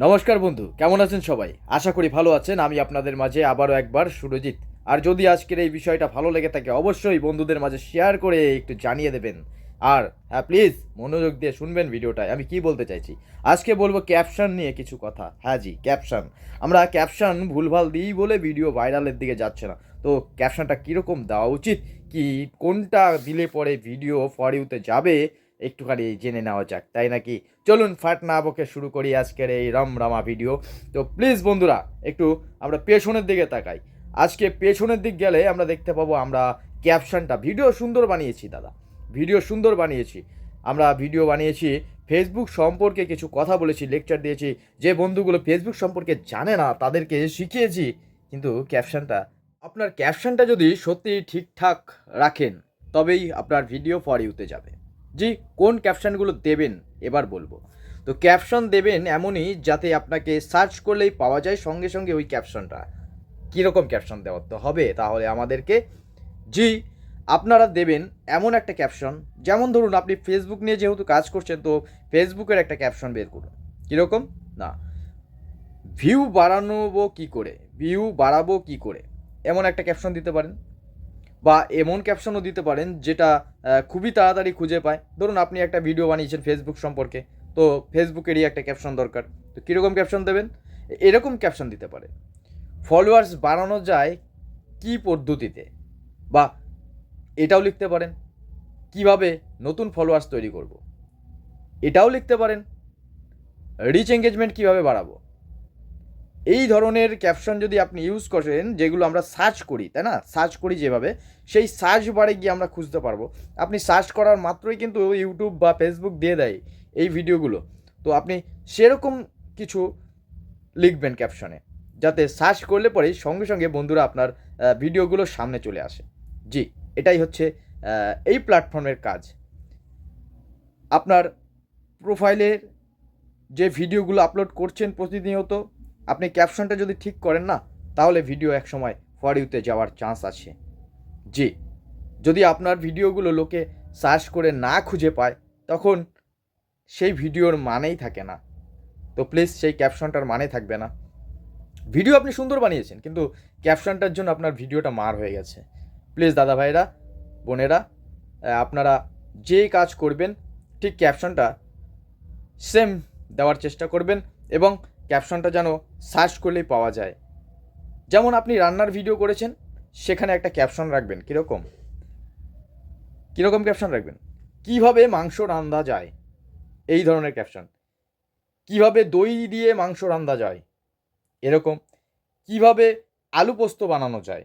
নমস্কার বন্ধু, কেমন আছেন সবাই? আশা করি ভালো আছেন। আমি আপনাদের মাঝে আবারও একবার সুরজিৎ। আর যদি আজকের এই বিষয়টা ভালো লেগে থাকে, অবশ্যই বন্ধুদের মাঝে শেয়ার করে একটু জানিয়ে দেবেন। আর হ্যাঁ প্লিজ মনোযোগ দিয়ে শুনবেন ভিডিওটায়। আমি কি বলতে চাইছি? আজকে বলব ক্যাপশন নিয়ে কিছু কথা। হ্যাঁ জি ক্যাপশন আমরা ক্যাপশন ভুলভাল দিই বলে ভিডিও ভাইরালের দিকে যাচ্ছে না। তো ক্যাপশনটা কীরকম দেওয়া উচিত? কি, কোনটা দিলে পরে ভিডিও ফর ইউতে যাবে? একটুখানি জেনে নেওয়া যাক, তাই নাকি? চলুন ফাট না বকে শুরু করি আজকের এই রমরামা ভিডিও। তো প্লিজ বন্ধুরা, একটু আমরা পেছনের দিকে তাকাই। আজকে পেছনের দিক গেলে আমরা দেখতে পাবো আমরা ক্যাপশনটা ভিডিও সুন্দর বানিয়েছি দাদা, ভিডিও সুন্দর বানিয়েছি। আমরা ভিডিও বানিয়েছি ফেসবুক সম্পর্কে কিছু কথা বলেছি লেকচার দিয়েছি। যে বন্ধুগুলো ফেসবুক সম্পর্কে জানে না, তাদেরকে শিখিয়েছি। কিন্তু ক্যাপশনটা আপনার ক্যাপশনটা যদি সত্যি ঠিকঠাক রাখেন, তবেই আপনার ভিডিও ফর ইউতে যাবে। জি, কোন ক্যাপশনগুলো দেবেন? এবার বলব। তো ক্যাপশন দেবেন এমনই যাতে আপনাকে সার্চ করলেই পাওয়া যায় সঙ্গে সঙ্গে ওই ক্যাপশনটা কীরকম ক্যাপশন দেওয়ার তো হবে তাহলে আমাদেরকে। জি, আপনারা দেবেন এমন একটা ক্যাপশন যেমন ধরুন আপনি ফেসবুক নিয়ে যেহেতু কাজ করছেন, তো ফেসবুকের একটা ক্যাপশন বের করুন। কীরকম? না। ভিউ বাড়ানোবো কী করে? ভিউ বাড়াবো কী করে? এমন একটা ক্যাপশন দিতে পারেন। বা এমন ক্যাপশনও দিতে পারেন যেটা খুবই তাড়াতাড়ি খুঁজে পায়। ধরুন আপনি একটা ভিডিও বানিয়েছেন ফেসবুক সম্পর্কে, তো ফেসবুকেরই একটা ক্যাপশন দরকার। তো কীরকম ক্যাপশন দেবেন? এরকম ক্যাপশন দিতে পারে। ফলোয়ার্স বাড়ানো যায় কি পদ্ধতিতে? বা এটাও লিখতে পারেন। কীভাবে নতুন ফলোয়ার্স তৈরি করব? এটাও লিখতে পারেন। রিচ এঙ্গেজমেন্ট কীভাবে বাড়াবো? এই ধরনের ক্যাপশন যদি আপনি ইউজ করেন, যেগুলো আমরা সার্চ করি, তাই না? সার্চ করি যেভাবে, সেই সার্চ বারে গিয়ে আমরা খুঁজতে পারব। আপনি সার্চ করার মাত্রই কিন্তু ইউটিউব বা ফেসবুক দিয়ে দেয় এই ভিডিওগুলো তো আপনি সেরকম কিছু লিখবেন ক্যাপশনে যাতে সার্চ করলে পরেই সঙ্গে সঙ্গে বন্ধুরা আপনার ভিডিওগুলো সামনে চলে আসে। জি, এটাই হচ্ছে এই প্ল্যাটফর্মের কাজ। আপনার প্রোফাইলের যে ভিডিওগুলো আপলোড করছেন প্রতিনিয়ত আপনি ক্যাপশনটা যদি ঠিক করেন না, তাহলে ভিডিও একসময় ফর ইউতে যাওয়ার চান্স আছে। জি, যদি আপনার ভিডিওগুলো লোকে সার্চ করে না খুঁজে পায়, তখন সেই ভিডিওর মানেই থাকে না। তো প্লিজ সেই ক্যাপশনটার মানে থাকবে না। ভিডিও আপনি সুন্দর বানিয়েছেন, কিন্তু ক্যাপশনটার জন্য আপনার ভিডিওটা মার হয়ে গেছে। প্লিজ দাদা ভাইরা, বোনেরা আপনারা যে কাজ করবেন, ঠিক ক্যাপশনটা সেম দেওয়ার চেষ্টা করবেন এবং ক্যাপশনটা যেন সার্চ করলেই পাওয়া যায়। যেমন আপনি রান্নার ভিডিও করেছেন, সেখানে একটা ক্যাপশন রাখবেন, কীরকম? কীরকম ক্যাপশন রাখবেন? কীভাবে মাংস রান্ধা যায়? এই ধরনের ক্যাপশন। কীভাবে দই দিয়ে মাংস রান্ধা যায়? এরকম। কীভাবে আলু পোস্ত বানানো যায়?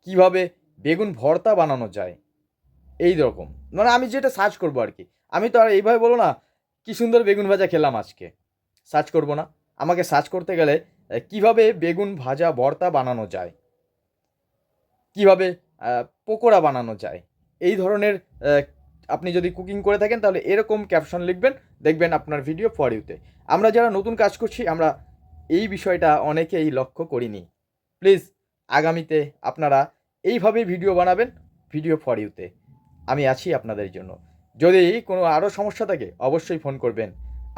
কীভাবে বেগুন ভর্তা বানানো যায়? এই রকম। মানে আমি যেটা সার্চ করব আর কি। আমি তো আর এইভাবে বলো না, কি সুন্দর বেগুন ভাজা খেলাম আজকে। সার্চ করব না। আমাকে সার্চ করতে গেলে কীভাবে বেগুন ভাজা ভর্তা বানানো যায়? কীভাবে পকোড়া বানানো যায়? এই ধরনের আপনি যদি কুকিং করে থাকেন, তাহলে এরকম ক্যাপশন লিখবেন, দেখবেন আপনার ভিডিও ফর ইউতে আমরা যারা নতুন কাজ করছি, আমরা এই বিষয়টা অনেকেই লক্ষ্য করিনি। প্লিজ আগামীতে আপনারা এইভাবেই ভিডিও বানাবেন ভিডিও ফর ইউতে আমি আছি আপনাদের জন্য। যদি কোনো আরও সমস্যা থাকে, অবশ্যই ফোন করবেন।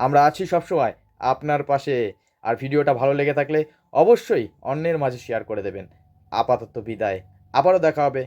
আমরা আছি সবসময়। আপনার পাশে। আর ভিডিওটা ভালো লেগে থাকলে অবশ্যই অন্যের মাঝে শেয়ার করে দেবেন। আপাতত বিদায়। আবারও দেখা হবে।